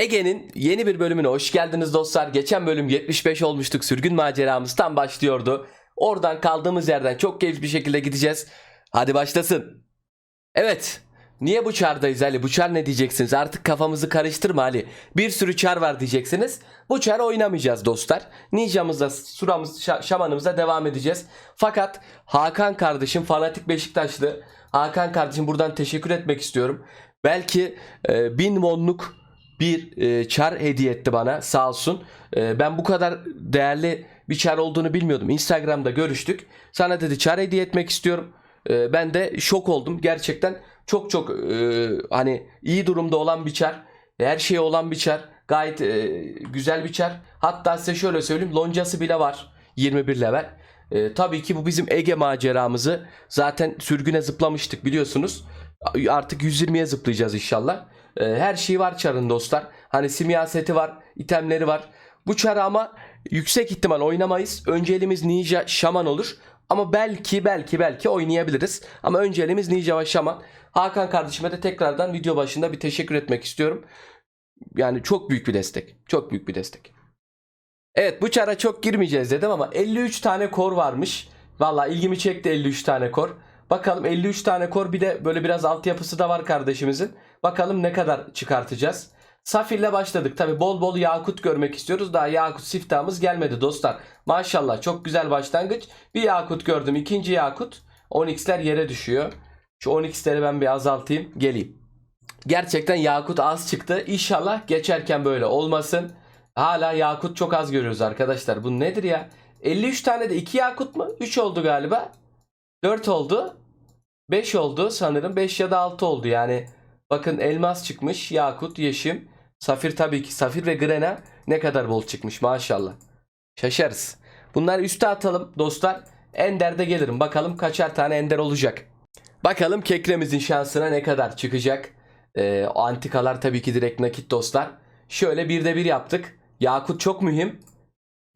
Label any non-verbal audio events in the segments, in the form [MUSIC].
Ege'nin yeni bir bölümüne hoş geldiniz dostlar. Geçen bölüm 75 olmuştuk. Sürgün maceramız tam başlıyordu. Oradan kaldığımız yerden çok keyifli bir şekilde gideceğiz. Hadi başlasın. Evet. Niye bu çardayız Ali? Bu çar ne diyeceksiniz? Artık kafamızı karıştırma Ali. Bir sürü çar var diyeceksiniz. Bu çar oynamayacağız dostlar. Ninjamızla, suramız, şa- şamanımıza devam edeceğiz. Fakat Hakan kardeşim fanatik Beşiktaşlı. Hakan kardeşim buradan teşekkür etmek istiyorum. Belki e, bin wonluk bir e, çar hediye etti bana sağ olsun. E, ben bu kadar değerli bir çar olduğunu bilmiyordum. Instagram'da görüştük. Sana dedi çar hediye etmek istiyorum. E, ben de şok oldum. Gerçekten çok çok e, hani iyi durumda olan bir çar. Her şeye olan bir çar. Gayet e, güzel bir çar. Hatta size şöyle söyleyeyim loncası bile var. 21 level. E, tabii ki bu bizim Ege maceramızı zaten sürgüne zıplamıştık biliyorsunuz. Artık 120'ye zıplayacağız inşallah. E, her şeyi var çarın dostlar. Hani simyaseti var, itemleri var. Bu çarı ama yüksek ihtimal oynamayız. Öncelimiz ninja şaman olur. Ama belki belki belki oynayabiliriz. Ama önceliğimiz ninja ve şaman. Hakan kardeşime de tekrardan video başında bir teşekkür etmek istiyorum. Yani çok büyük bir destek. Çok büyük bir destek. Evet bu çara çok girmeyeceğiz dedim ama 53 tane kor varmış. Valla ilgimi çekti 53 tane kor. Bakalım 53 tane kor bir de böyle biraz altyapısı da var kardeşimizin. Bakalım ne kadar çıkartacağız. Safir'le başladık. Tabi bol bol yakut görmek istiyoruz. Daha yakut siftahımız gelmedi dostlar. Maşallah çok güzel başlangıç. Bir yakut gördüm. ikinci yakut. 10x'ler yere düşüyor. Şu 10x'leri ben bir azaltayım. Geleyim. Gerçekten yakut az çıktı. İnşallah geçerken böyle olmasın. Hala yakut çok az görüyoruz arkadaşlar. Bu nedir ya? 53 tane de 2 yakut mu? 3 oldu galiba. 4 oldu. 5 oldu sanırım. 5 ya da 6 oldu yani. Bakın elmas çıkmış. Yakut, yeşim. Safir tabii ki. Safir ve grena ne kadar bol çıkmış maşallah. Şaşarız. Bunları üste atalım dostlar. Ender'de gelirim. Bakalım kaçar tane ender olacak. Bakalım kekremizin şansına ne kadar çıkacak. Ee, antikalar tabii ki direkt nakit dostlar. Şöyle bir de bir yaptık. Yakut çok mühim.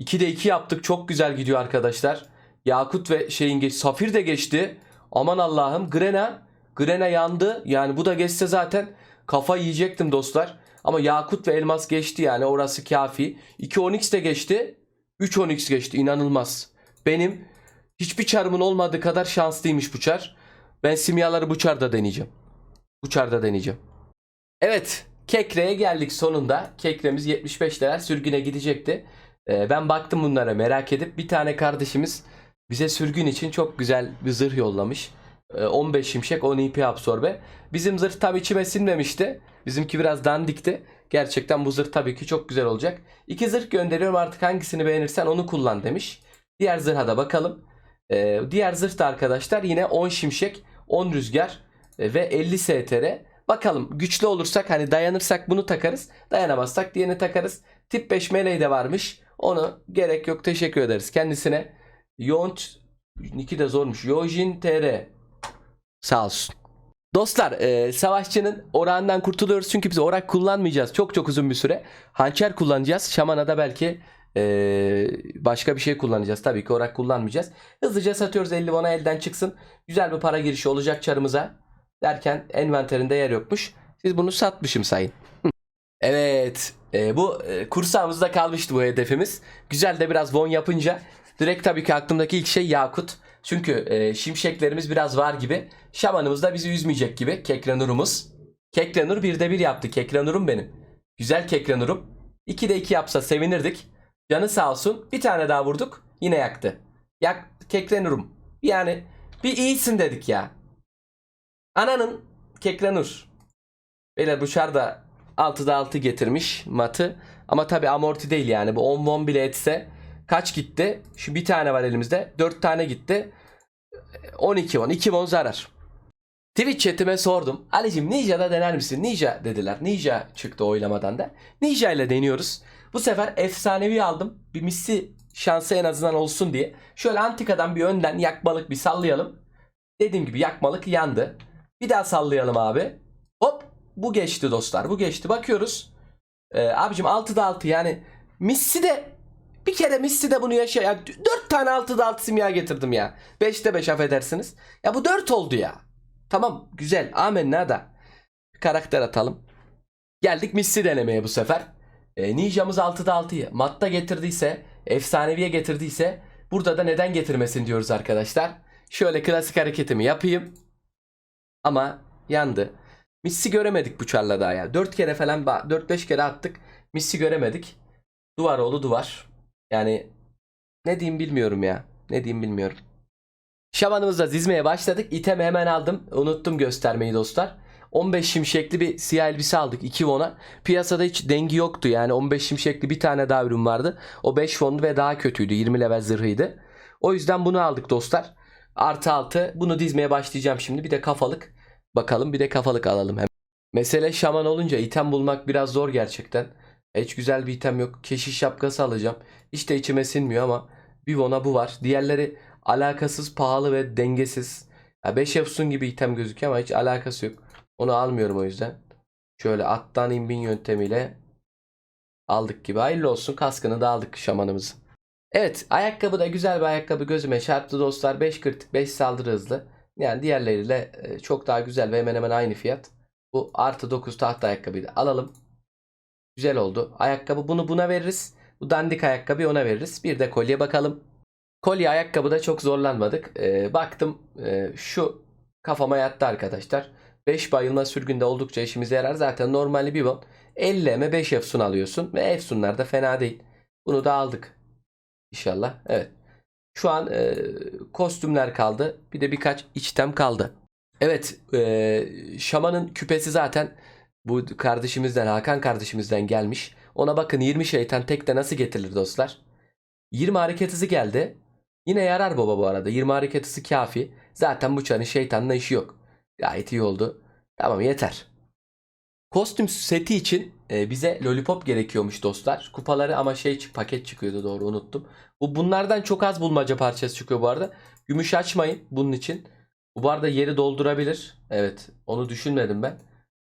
2'de 2 yaptık. Çok güzel gidiyor arkadaşlar. Yakut ve şeyin geç. Safir de geçti. Aman Allah'ım. Grena. Grena yandı. Yani bu da geçse zaten kafa yiyecektim dostlar. Ama Yakut ve Elmas geçti yani orası kafi. 2 Onyx de geçti. 3 Onyx geçti. İnanılmaz. Benim hiçbir çarımın olmadığı kadar şanslıymış bu çar. Ben simyaları bu çarda deneyeceğim. Bu çarda deneyeceğim. Evet. Kekre'ye geldik sonunda. Kekremiz 75 lira sürgüne gidecekti. Ee, ben baktım bunlara merak edip bir tane kardeşimiz bize sürgün için çok güzel bir zırh yollamış. Ee, 15 şimşek 10 IP absorbe. Bizim zırh tam içime sinmemişti. Bizimki biraz dandikti. Gerçekten bu zırh tabii ki çok güzel olacak. İki zırh gönderiyorum artık hangisini beğenirsen onu kullan demiş. Diğer zırha da bakalım. Ee, diğer zırh da arkadaşlar yine 10 şimşek, 10 rüzgar e, ve 50 STR. Bakalım güçlü olursak hani dayanırsak bunu takarız. Dayanamazsak diğerini takarız. Tip 5 meleği de varmış. Onu gerek yok teşekkür ederiz kendisine. Yont Niki de zormuş. Yojin TR. Sağ olsun. Dostlar e, savaşçının orağından kurtuluyoruz çünkü biz orak kullanmayacağız çok çok uzun bir süre. Hançer kullanacağız. Şamana da belki e, başka bir şey kullanacağız. Tabii ki orak kullanmayacağız. Hızlıca satıyoruz 50 bona elden çıksın. Güzel bir para girişi olacak çarımıza. Derken envanterinde yer yokmuş. Siz bunu satmışım sayın. [LAUGHS] Evet. e, bu e, kursağımızda kalmıştı bu hedefimiz. Güzel de biraz von yapınca direkt tabii ki aklımdaki ilk şey Yakut. Çünkü e, şimşeklerimiz biraz var gibi. Şamanımız da bizi üzmeyecek gibi. Kekrenurumuz. Kekrenur bir de bir yaptı. Kekrenurum benim. Güzel Kekrenurum. 2 de 2 yapsa sevinirdik. Canı sağ olsun. Bir tane daha vurduk. Yine yaktı. Yak Kekrenurum. Yani bir iyisin dedik ya. Ananın Kekrenur. Beyler bu çar da 6'da 6 getirmiş matı. Ama tabi amorti değil yani. Bu 10 won bile etse kaç gitti? Şu bir tane var elimizde. 4 tane gitti. 12 won. 2 won zarar. Twitch chatime sordum. Alicim Ninja'da dener misin? Ninja dediler. Ninja çıktı oylamadan da. Ninja ile deniyoruz. Bu sefer efsanevi aldım. Bir misli şansı en azından olsun diye. Şöyle antikadan bir önden yakmalık bir sallayalım. Dediğim gibi yakmalık yandı. Bir daha sallayalım abi. Hop bu geçti dostlar. Bu geçti. Bakıyoruz. Ee, abicim 6'da 6 yani Missi de bir kere Missi de bunu yaşa. Ya 4 tane 6'da 6 simya getirdim ya. 5'te 5 affedersiniz. Ya bu 4 oldu ya. Tamam güzel. Amen nada. Bir karakter atalım. Geldik misli denemeye bu sefer. E, Ninja'mız 6'da 6'yı matta getirdiyse, efsaneviye getirdiyse burada da neden getirmesin diyoruz arkadaşlar. Şöyle klasik hareketimi yapayım. Ama yandı. Missi göremedik bu çarla daha ya. 4 kere falan 4-5 kere attık. Missi göremedik. Duvar oğlu duvar. Yani ne diyeyim bilmiyorum ya. Ne diyeyim bilmiyorum. Şamanımızla dizmeye başladık. İtemi hemen aldım. Unuttum göstermeyi dostlar. 15 şimşekli bir siyah elbise aldık 2 won'a. Piyasada hiç dengi yoktu yani 15 şimşekli bir tane daha ürün vardı. O 5 won'du ve daha kötüydü 20 level zırhıydı. O yüzden bunu aldık dostlar. Artı altı bunu dizmeye başlayacağım şimdi. Bir de kafalık. Bakalım bir de kafalık alalım hem. Mesele şaman olunca item bulmak biraz zor gerçekten. Hiç güzel bir item yok. Keşiş şapkası alacağım. Hiç de içime sinmiyor ama bir won'a bu var. Diğerleri alakasız, pahalı ve dengesiz. 5 efsun gibi item gözüküyor ama hiç alakası yok. Onu almıyorum o yüzden. Şöyle attan inbin yöntemiyle aldık gibi. Hayırlı olsun kaskını da aldık şamanımızı. Evet ayakkabı da güzel bir ayakkabı gözüme çarptı dostlar. 5 kritik 5 saldırı hızlı. Yani diğerleriyle e, çok daha güzel ve hemen hemen aynı fiyat. Bu artı 9 tahta ayakkabıyı da alalım. Güzel oldu. Ayakkabı bunu buna veririz. Bu dandik ayakkabıyı ona veririz. Bir de kolye bakalım. Kolye ayakkabıda çok zorlanmadık. Ee, baktım e, şu kafama yattı arkadaşlar. 5 bayılma sürgünde oldukça işimize yarar. Zaten normali bir bon. 50 eme 5 efsun alıyorsun. Ve efsunlar da fena değil. Bunu da aldık. İnşallah. Evet. Şu an e, kostümler kaldı. Bir de birkaç içtem kaldı. Evet. E, şamanın küpesi zaten bu kardeşimizden Hakan kardeşimizden gelmiş. Ona bakın 20 şeytan tekte nasıl getirilir dostlar. 20 hareket hızı geldi. Yine yarar baba bu arada. 20 hareket hızı kafi. Zaten bu çarın şeytanla işi yok. Gayet iyi oldu. Tamam yeter. Kostüm seti için e, bize lollipop gerekiyormuş dostlar. Kupaları ama şey paket çıkıyordu doğru unuttum. Bu bunlardan çok az bulmaca parçası çıkıyor bu arada. Gümüş açmayın bunun için. Bu arada yeri doldurabilir. Evet onu düşünmedim ben.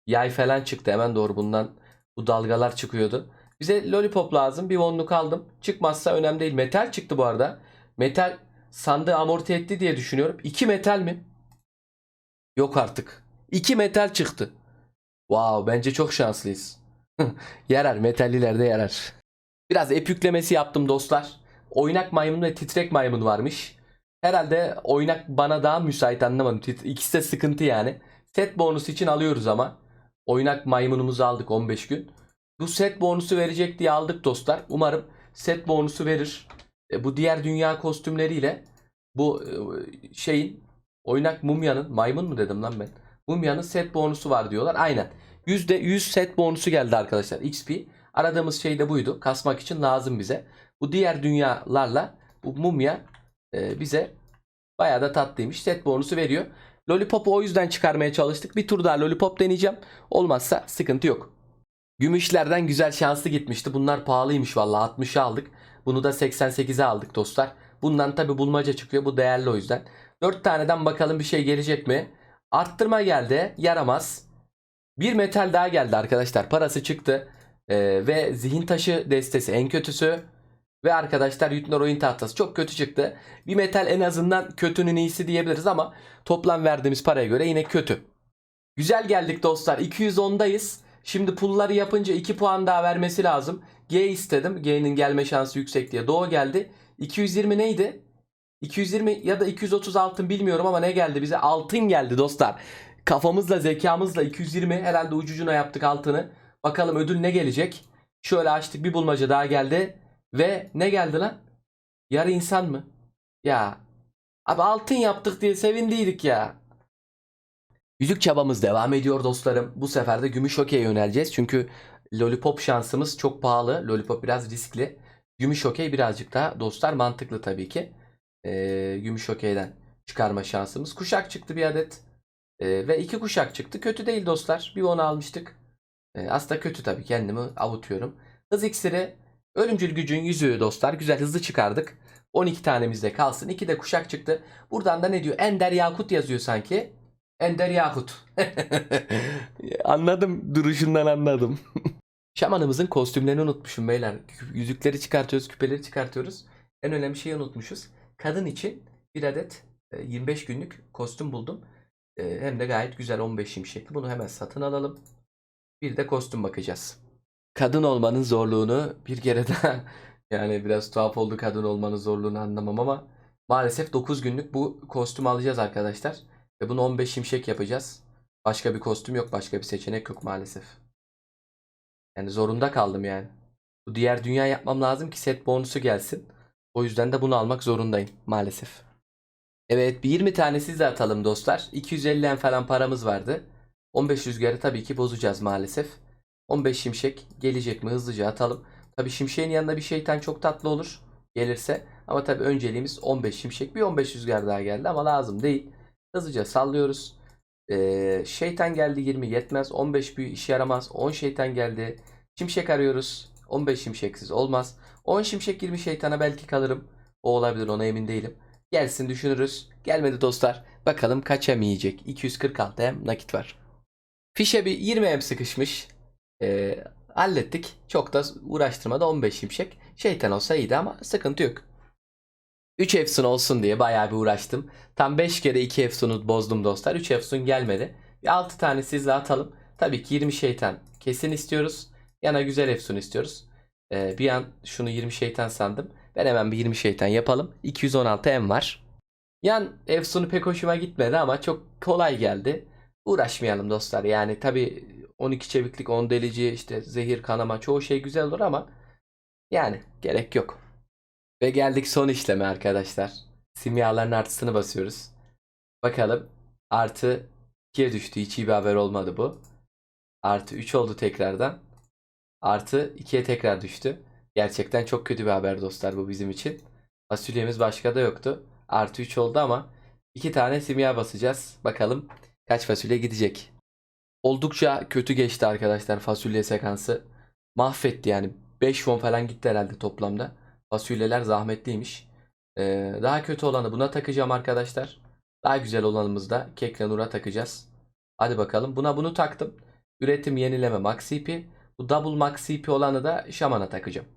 Yay falan çıktı hemen doğru bundan. Bu dalgalar çıkıyordu. Bize lollipop lazım. Bir onluk aldım. Çıkmazsa önemli değil. Metal çıktı bu arada. Metal sandığı amorti etti diye düşünüyorum. 2 metal mi? Yok artık. 2 metal çıktı. Wow bence çok şanslıyız. [LAUGHS] yarar metallilerde yarar. Biraz ep yüklemesi yaptım dostlar. Oynak maymun ve titrek maymun varmış. Herhalde oynak bana daha müsait anlamadım. İkisi de sıkıntı yani. Set bonusu için alıyoruz ama. Oynak maymunumuzu aldık 15 gün. Bu set bonusu verecek diye aldık dostlar. Umarım set bonusu verir. E, bu diğer dünya kostümleriyle bu e, şeyin oynak mumyanın maymun mu dedim lan ben. Mumyanın set bonusu var diyorlar. Aynen. %100 set bonusu geldi arkadaşlar. XP. Aradığımız şey de buydu. Kasmak için lazım bize. Bu diğer dünyalarla bu mumya e, bize bayağı da tatlıymış. Set bonusu veriyor. Lollipop'u o yüzden çıkarmaya çalıştık. Bir tur daha Lollipop deneyeceğim. Olmazsa sıkıntı yok. Gümüşlerden güzel şanslı gitmişti. Bunlar pahalıymış vallahi 60'a aldık. Bunu da 88'e aldık dostlar. Bundan tabi bulmaca çıkıyor. Bu değerli o yüzden. 4 taneden bakalım bir şey gelecek mi? Arttırma geldi. Yaramaz. Bir metal daha geldi arkadaşlar. Parası çıktı. Ee, ve zihin taşı destesi en kötüsü. Ve arkadaşlar Yutnor oyun tahtası çok kötü çıktı. Bir metal en azından kötünün iyisi diyebiliriz ama toplam verdiğimiz paraya göre yine kötü. Güzel geldik dostlar. 210'dayız. Şimdi pulları yapınca 2 puan daha vermesi lazım. G istedim. G'nin gelme şansı yüksek diye. Doğu geldi. 220 neydi? 220 ya da 230 altın bilmiyorum ama ne geldi bize? Altın geldi dostlar. Kafamızla zekamızla 220 herhalde ucucuna yaptık altını. Bakalım ödül ne gelecek? Şöyle açtık bir bulmaca daha geldi. Ve ne geldi lan? Yarı insan mı? Ya. Abi altın yaptık diye sevindiydik ya. Yüzük çabamız devam ediyor dostlarım. Bu sefer de gümüş okey'e yöneleceğiz. Çünkü lollipop şansımız çok pahalı. Lollipop biraz riskli. Gümüş okey birazcık daha dostlar mantıklı tabii ki. Ee, gümüş okeyden çıkarma şansımız. Kuşak çıktı bir adet. Ee, ve iki kuşak çıktı. Kötü değil dostlar. Bir onu almıştık. Ee, aslında kötü tabii kendimi avutuyorum. Hız iksiri ölümcül gücün yüzüğü dostlar. Güzel hızlı çıkardık. 12 tanemizde kalsın. 2 de kuşak çıktı. Buradan da ne diyor? Ender Yakut yazıyor sanki. Ender Yakut. [LAUGHS] anladım. Duruşundan anladım. [LAUGHS] Şamanımızın kostümlerini unutmuşum beyler. Yüzükleri çıkartıyoruz, küpeleri çıkartıyoruz. En önemli şeyi unutmuşuz. Kadın için bir adet e, 25 günlük kostüm buldum. E, Hem de gayet güzel 15 şimşekli. Bunu hemen satın alalım. Bir de kostüm bakacağız. Kadın olmanın zorluğunu bir kere [LAUGHS] daha yani biraz tuhaf oldu kadın olmanın zorluğunu anlamam ama maalesef 9 günlük bu kostüm alacağız arkadaşlar. Ve bunu 15 şimşek yapacağız. Başka bir kostüm yok, başka bir seçenek yok maalesef. Yani zorunda kaldım yani. Bu diğer dünya yapmam lazım ki set bonusu gelsin. O yüzden de bunu almak zorundayım maalesef. Evet bir 20 tane siz de atalım dostlar. 250 en falan paramız vardı. 15 rüzgarı tabii ki bozacağız maalesef. 15 şimşek gelecek mi hızlıca atalım. Tabii şimşeğin yanında bir şeytan çok tatlı olur gelirse. Ama tabii önceliğimiz 15 şimşek. Bir 15 rüzgar daha geldi ama lazım değil. Hızlıca sallıyoruz. Ee, şeytan geldi 20 yetmez. 15 büyü işe yaramaz. 10 şeytan geldi. Şimşek arıyoruz. 15 şimşeksiz olmaz. 10 şimşek 20 şeytana belki kalırım. O olabilir ona emin değilim. Gelsin düşünürüz. Gelmedi dostlar. Bakalım kaç hem yiyecek. 246 hem nakit var. Fişe bir 20 hem sıkışmış. Ee, hallettik. Çok da uğraştırmadı 15 şimşek. Şeytan olsa iyiydi ama sıkıntı yok. 3 Efsun olsun diye bayağı bir uğraştım. Tam 5 kere 2 Efsun'u bozdum dostlar. 3 Efsun gelmedi. Bir 6 tane sizle atalım. Tabii ki 20 şeytan kesin istiyoruz. Yana güzel Efsun istiyoruz. Ee, bir an şunu 20 şeytan sandım. Ben hemen bir 20 şeytan yapalım. 216 M var. Yan Efsun'u pek hoşuma gitmedi ama çok kolay geldi. Uğraşmayalım dostlar. Yani tabii 12 çeviklik, 10 delici, işte zehir, kanama çoğu şey güzel olur ama yani gerek yok. Ve geldik son işleme arkadaşlar. Simyaların artısını basıyoruz. Bakalım. Artı 2'ye düştü. Hiç iyi bir haber olmadı bu. Artı 3 oldu tekrardan. Artı 2'ye tekrar düştü. Gerçekten çok kötü bir haber dostlar bu bizim için. Fasulyemiz başka da yoktu. Artı 3 oldu ama 2 tane simya basacağız. Bakalım kaç fasulye gidecek. Oldukça kötü geçti arkadaşlar fasulye sekansı. Mahvetti yani. 5 fon falan gitti herhalde toplamda. Fasulyeler zahmetliymiş. Ee, daha kötü olanı buna takacağım arkadaşlar. Daha güzel olanımızı da Kekranur'a takacağız. Hadi bakalım. Buna bunu taktım. Üretim yenileme Max CP. Bu Double Max CP olanı da Şaman'a takacağım.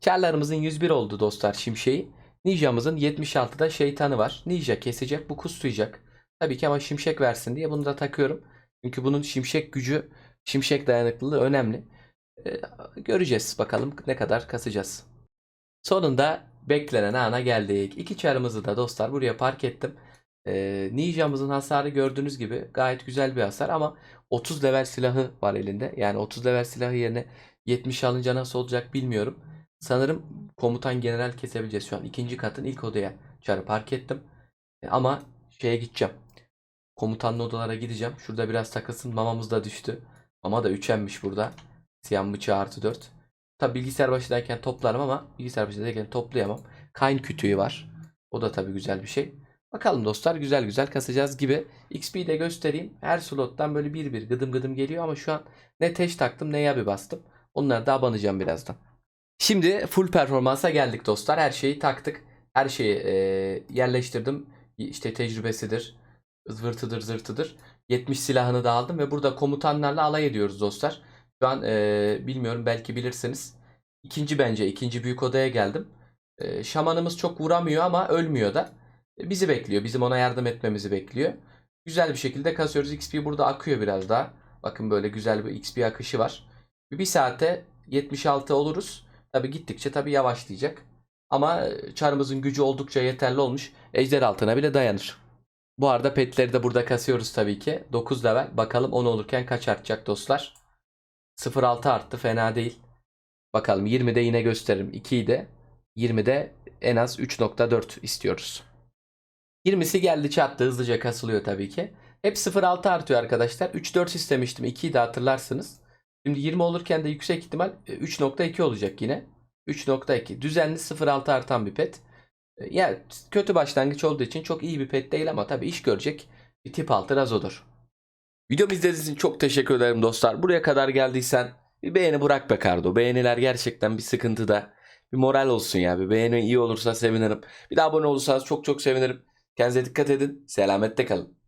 Çarlarımızın 101 oldu dostlar şimşeği. Ninja'mızın 76'da şeytanı var. Ninja kesecek bu kustuyacak. Tabii ki ama şimşek versin diye bunu da takıyorum. Çünkü bunun şimşek gücü, şimşek dayanıklılığı önemli. Ee, göreceğiz bakalım ne kadar kasacağız. Sonunda beklenen ana geldik. İki çarımızı da dostlar buraya park ettim. Ee, Ninja'mızın hasarı gördüğünüz gibi gayet güzel bir hasar ama 30 level silahı var elinde. Yani 30 level silahı yerine 70 alınca nasıl olacak bilmiyorum. Sanırım komutan general kesebileceğiz şu an. ikinci katın ilk odaya çarı park ettim. E, ama şeye gideceğim. Komutanlı odalara gideceğim. Şurada biraz takılsın. Mamamız da düştü. Mama da 3'emmiş burada. Siyah bıçağı artı 4. Tabi bilgisayar başındayken toplarım ama bilgisayar başındayken toplayamam. Kayn kütüğü var. O da tabi güzel bir şey. Bakalım dostlar güzel güzel kasacağız gibi. XP'yi de göstereyim. Her slottan böyle bir bir gıdım gıdım geliyor ama şu an ne teş taktım ne yabi bastım. Onları da abanacağım birazdan. Şimdi full performansa geldik dostlar. Her şeyi taktık. Her şeyi e, yerleştirdim. İşte tecrübesidir. Zırtıdır zırtıdır. 70 silahını da aldım ve burada komutanlarla alay ediyoruz dostlar. An e, bilmiyorum belki bilirsiniz. İkinci bence ikinci büyük odaya geldim. E, şamanımız çok vuramıyor ama ölmüyor da. E, bizi bekliyor. Bizim ona yardım etmemizi bekliyor. Güzel bir şekilde kasıyoruz. XP burada akıyor biraz daha. Bakın böyle güzel bir XP akışı var. Bir saate 76 oluruz. Tabi gittikçe tabi yavaşlayacak. Ama çarımızın gücü oldukça yeterli olmuş. Ejder altına bile dayanır. Bu arada petleri de burada kasıyoruz tabii ki. 9 level. Bakalım 10 olurken kaç artacak dostlar. 0.6 arttı fena değil. Bakalım 20'de yine gösteririm. 2'yi de 20'de en az 3.4 istiyoruz. 20'si geldi çattı hızlıca kasılıyor tabii ki. Hep 0.6 artıyor arkadaşlar. 3.4 istemiştim. 2'yi de hatırlarsınız. Şimdi 20 olurken de yüksek ihtimal 3.2 olacak yine. 3.2. Düzenli 0.6 artan bir pet. Yani kötü başlangıç olduğu için çok iyi bir pet değil ama tabii iş görecek bir tip altı razodur. Videomu izlediğiniz için çok teşekkür ederim dostlar. Buraya kadar geldiysen bir beğeni bırak be Kardo. Beğeniler gerçekten bir sıkıntıda. Bir moral olsun ya. Bir beğeni iyi olursa sevinirim. Bir de abone olursanız çok çok sevinirim. Kendinize dikkat edin. Selamette kalın.